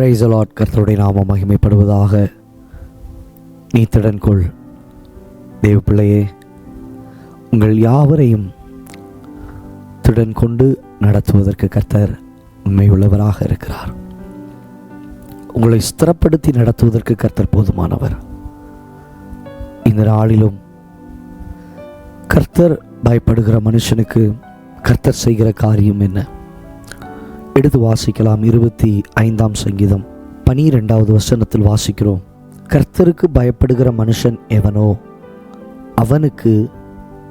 Price lot கர்த்தருடைய நாம மகிமைப்படுவதாக. நீ திடன் கொள் தேவ பிள்ளையே உங்கள் யாவரையும் திடன் கொண்டு நடத்துவதற்கு கர்த்தர் உண்மையுள்ளவராக இருக்கிறார். உங்களை ஸ்திரப்படுத்தி நடத்துவதற்கு கர்த்தர் போதுமானவர். இந்த நாளிலும் கர்த்தர் பயப்படுகிற மனுஷனுக்கு கர்த்தர் செய்கிற காரியம் என்ன? எடுத்து வாசிக்கலாம். இருபத்தி ஐந்தாம் சங்கீதம். பனிரெண்டாவது வசனத்தில் வாசிக்கிறோம். கர்த்தருக்கு பயப்படுகிற மனுஷன் எவனோ? அவனுக்கு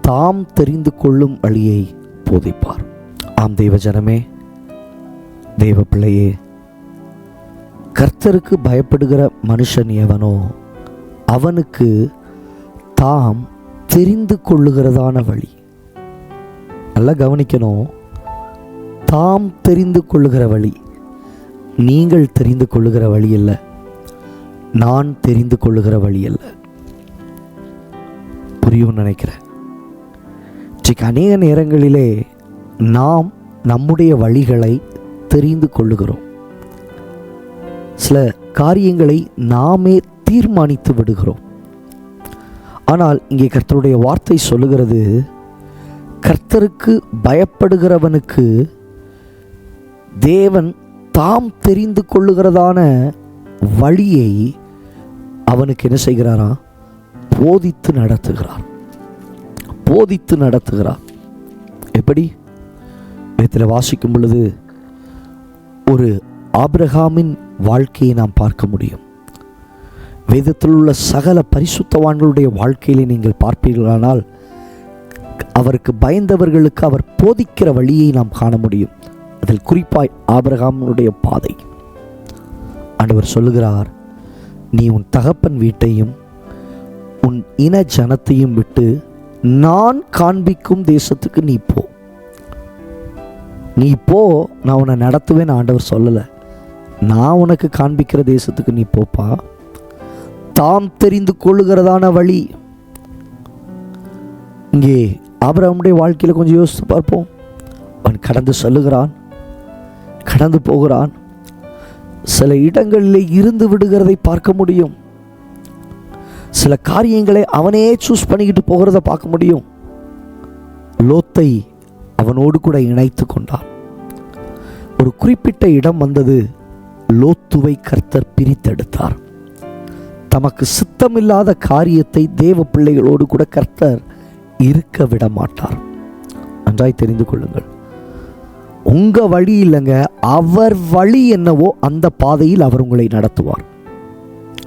தாம் தெரிந்து கொள்ளும் வழியை போதிப்பார். ஆம் தெய்வ ஜனமே தெய்வ பிள்ளையே கர்த்தருக்கு பயப்படுகிற மனுஷன் எவனோ? அவனுக்கு தாம் தெரிந்து கொள்ளுகிறதான வழி. நல்லா கவனிக்கணும். தாம் தெரிந்து கொள்ளுகிற வழி. நீங்கள் தெரிந்து கொள்ளுகிற வழி அல்ல. நான் தெரிந்து கொள்ளுகிற வழி அல்ல. புரியும் நினைக்கிறேன். இன்றைக்கு அநேக நேரங்களிலே நாம் நம்முடைய வழிகளை தெரிந்து கொள்ளுகிறோம். சில காரியங்களை நாமே தீர்மானித்து விடுகிறோம். ஆனால் இங்கே கர்த்தருடைய வார்த்தை சொல்லுகிறது கர்த்தருக்கு பயப்படுகிறவனுக்கு தேவன் தாம் தெரிந்து கொள்ளுகிறதான வழியை அவனுக்கு என்ன செய்கிறாரா? போதித்து நடத்துகிறார். போதித்து நடத்துகிறார். எப்படி? இதில் வாசிக்கும் பொழுது ஒரு ஆப்ரஹாமின் வாழ்க்கையை நாம் பார்க்க முடியும். வேதத்தில் உள்ள சகல பரிசுத்தவான்களுடைய வாழ்க்கையிலே நீங்கள் பார்ப்பீர்களானால் அவருக்கு பயந்தவர்களுக்கு அவர் போதிக்கிற வழியை நாம் காண முடியும். அதில் குறிப்பாய் ஆபரகாமனுடைய பாதை. ஆண்டவர் சொல்லுகிறார் நீ உன் தகப்பன் வீட்டையும் உன் இன ஜனத்தையும் விட்டு நான் காண்பிக்கும் தேசத்துக்கு நீ போ. நீ போ நான் உன்னை நடத்துவேன் ஆண்டவர் சொல்லலை. நான் உனக்கு காண்பிக்கிற தேசத்துக்கு நீ போப்பா. தாம் தெரிந்து கொள்ளுகிறதான வழி. இங்கே ஆபிரகாமுடைய வாழ்க்கையில் கொஞ்சம் யோசித்து பார்ப்போம். அவன் கடந்து சொல்லுகிறான். கடந்து போகிறான். சில இடங்களில் இருந்து விடுகிறதை பார்க்க முடியும். சில காரியங்களை அவனே சூஸ் பண்ணிக்கிட்டு போகிறத பார்க்க முடியும். லோத்தை அவனோடு கூட இணைத்து கொண்டான். ஒரு குறிப்பிட்ட இடம் வந்தது. லோத்துவை கர்த்தர் பிரித்தெடுத்தார். தமக்கு சித்தமில்லாத காரியத்தை தேவ பிள்ளைகளோடு கூட கர்த்தர் இருக்க விட மாட்டார் நன்றாய் தெரிந்து கொள்ளுங்கள். உங்கள் வழி இல்லைங்க அவர் வழி என்னவோ அந்த பாதையில் அவர் உங்களை நடத்துவார்.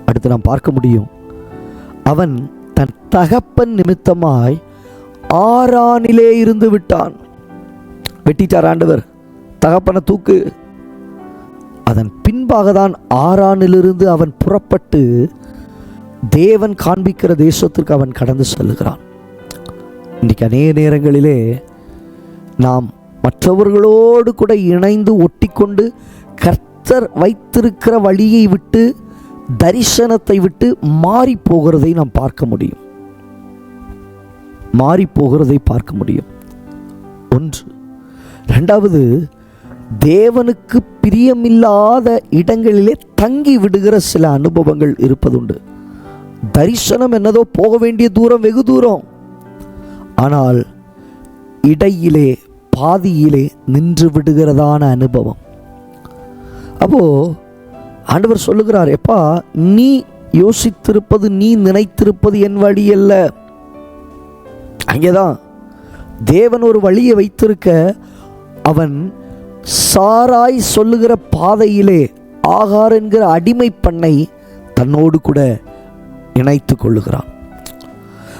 அடுத்து நாம் பார்க்க முடியும். அவன் தன் தகப்பன் நிமித்தமாய் ஆறானிலே இருந்து விட்டான். வெட்டிட்டார் ஆண்டவர். தகப்பனை தூக்கு. அதன் பின்பாக தான் ஆறானிலிருந்து அவன் புறப்பட்டு தேவன் காண்பிக்கிற தேசத்திற்கு அவன் கடந்து செல்லுகிறான். இன்றைக்கு அநேக நேரங்களிலே நாம் மற்றவர்களோடு கூட இணைந்து ஒட்டிக்கொண்டு கர்த்தர் வைத்திருக்கிற வழியை விட்டு தரிசனத்தை விட்டு மாறி போகிறதை நாம் பார்க்க முடியும். மாறி போகிறதை பார்க்க முடியும். ஒன்று. ரெண்டாவது தேவனுக்கு பிரியமில்லாத இடங்களிலே தங்கி விடுகிற சில அனுபவங்கள் இருப்பதுண்டு. தரிசனம் என்னதோ போக வேண்டிய தூரம் வெகு தூரம். ஆனால் இடையிலே பாதியிலே நின்று விடுகிறதான அனுபவம். அப்போ ஆண்டவர் சொல்லுகிறார் எப்பா நீ யோசித்திருப்பது நீ நினைத்திருப்பது என் வழி அல்ல. அங்கேதான் தேவன் ஒரு வழியை வைத்திருக்க அவன் சாராய் சொல்லுகிற பாதையிலே ஆகார் என்கிற அடிமை பண்ணை தன்னோடு கூட இணைத்து கொள்ளுகிறான்.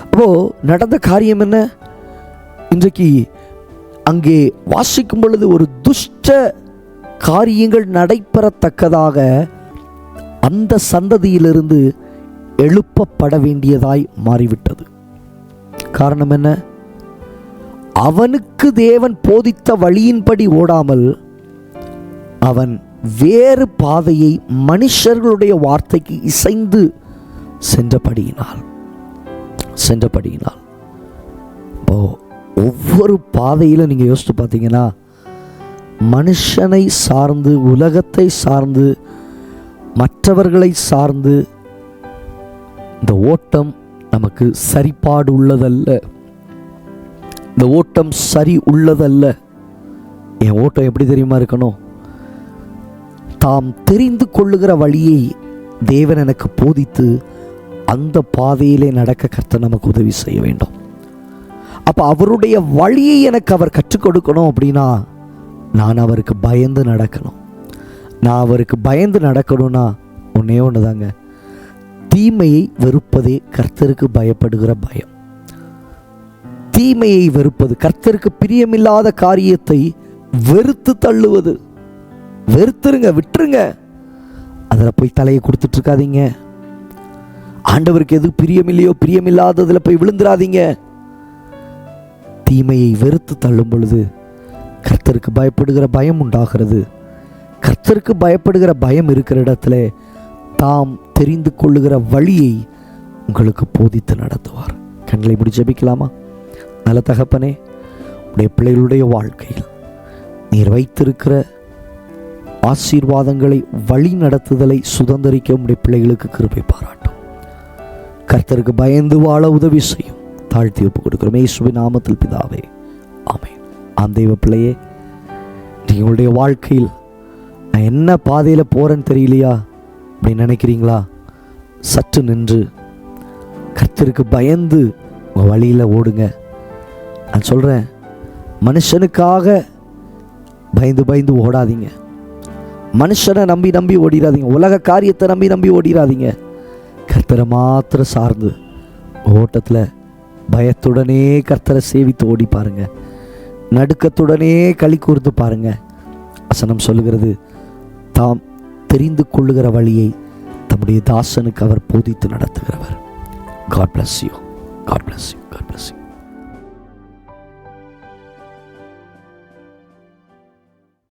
அப்போ நடந்த காரியம் என்ன? இன்றைக்கு அங்கே வாசிக்கும் பொழுது ஒரு துஷ்ட காரியங்கள் நடைபெறத்தக்கதாக அந்த சந்ததியிலிருந்து எழுப்பப்பட வேண்டியதாய் மாறிவிட்டது. காரணம் என்ன? அவனுக்கு தேவன் போதித்த வழியின்படி ஓடாமல் அவன் வேறு பாதையை மனுஷர்களுடைய வார்த்தைக்கு இசைந்து சென்றபடியினால் சென்றபடியினால். ஒவ்வொரு பாதையிலும் நீங்கள் யோசித்து பார்த்தீங்கன்னா மனுஷனை சார்ந்து உலகத்தை சார்ந்து மற்றவர்களை சார்ந்து இந்த ஓட்டம் நமக்கு சரிபாடு உள்ளதல்ல இந்த ஓட்டம் சரி உள்ளதல்ல. என் ஓட்டம் எப்படி தெரியுமா இருக்கணும்? தாம் தெரிந்து கொள்ளுகிற வழியை தேவன் எனக்கு போதித்து அந்த பாதையிலே நடக்க கர்த்தர் நமக்கு உதவி செய்ய வேண்டும். அப்போ அவருடைய வழியை எனக்கு அவர் கற்றுக் கொடுக்கணும் அப்படின்னா நான் அவருக்கு பயந்து நடக்கணும். நான் அவருக்கு பயந்து நடக்கணும்னா ஒன்றே ஒன்று தாங்க தீமையை வெறுப்பதே கர்த்தருக்கு பயப்படுகிற பயம். தீமையை வெறுப்பது கர்த்தருக்கு பிரியமில்லாத காரியத்தை வெறுத்து தள்ளுவது. வெறுத்துருங்க விட்டுருங்க. அதில் போய் தலையை கொடுத்துட்ருக்காதீங்க. ஆண்டவருக்கு எது பிரியமில்லையோ பிரியமில்லாததில் போய் விழுந்துராதீங்க தீமையை வெறுத்து தள்ளும் பொழுது கர்த்தருக்கு பயப்படுகிற பயம் உண்டாகிறது. கர்த்தருக்கு பயப்படுகிற பயம் இருக்கிற இடத்துல தாம் தெரிந்து கொள்ளுகிற வழியை உங்களுக்கு போதித்து நடத்துவார். கண்களை முடி ஜெபிக்கலாமா? நல்ல தகப்பனே உடைய பிள்ளைகளுடைய வாழ்க்கையில் நீர் வைத்திருக்கிற ஆசீர்வாதங்களை வழி நடத்துதலை சுதந்திரிக்க உடைய பிள்ளைகளுக்கு கிருபை பாராட்டும். கர்த்தருக்கு பயந்து வாழ உதவி செய்யும். தாழ்த்தி ஒப்பு கொடுக்கிறோம். இயேசுவின் நாமத்தில் பிதாவே. ஆமே அந்த தெய்வ பிள்ளையே நீங்களுடைய வாழ்க்கையில் நான் என்ன பாதையில் போகிறேன்னு தெரியலையா? அப்படின்னு நினைக்கிறீங்களா? சற்று நின்று கர்த்தருக்கு பயந்து உங்கள் வழியில் ஓடுங்க. நான் சொல்கிறேன் மனுஷனுக்காக பயந்து பயந்து ஓடாதீங்க. மனுஷனை நம்பி நம்பி ஓடிடாதீங்க உலக காரியத்தை நம்பி நம்பி ஓடிடாதீங்க கர்த்தரை மாத்திரம் சார்ந்து ஓட்டத்தில் பயத்துடனே கர்த்தரை சேவித்து ஓடி பாருங்க. நடுக்கத்துடனே களி கூர்ந்து பாருங்க. வசனம் சொல்லுகிறது தாம் தெரிந்து கொள்ளுகிற வழியை தம்முடைய தாசனுக்கு அவர் போதித்து நடத்துகிறவர். God bless you God bless you God bless you